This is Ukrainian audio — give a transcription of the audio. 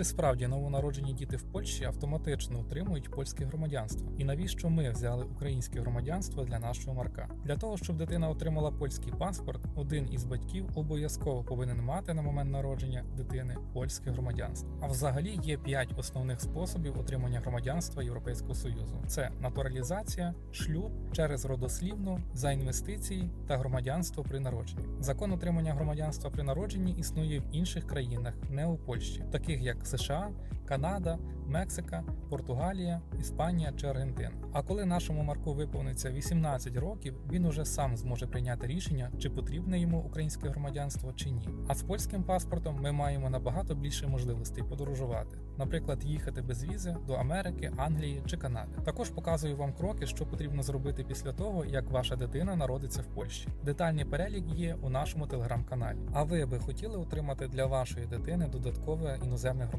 Чи справді новонароджені діти в Польщі автоматично отримують польське громадянство? І навіщо ми взяли українське громадянство для нашого Марка? Для того, щоб дитина отримала польський паспорт, один із батьків обов'язково повинен мати на момент народження дитини польське громадянство. А взагалі є п'ять основних способів отримання громадянства Європейського Союзу: це натуралізація, шлюб через родослівну, за інвестиції та громадянство при народженні. Закон отримання громадянства при народженні існує в інших країнах, не у Польщі, таких як США, Канада, Мексика, Португалія, Іспанія чи Аргентина. А коли нашому Марку виповниться 18 років, він уже сам зможе прийняти рішення, чи потрібне йому українське громадянство чи ні. А з польським паспортом ми маємо набагато більше можливостей подорожувати, наприклад, їхати без візи до Америки, Англії чи Канади. Також показую вам кроки, що потрібно зробити після того, як ваша дитина народиться в Польщі. Детальний перелік є у нашому телеграм-каналі. А ви би хотіли отримати для вашої дитини додаткове іноземне громадянство?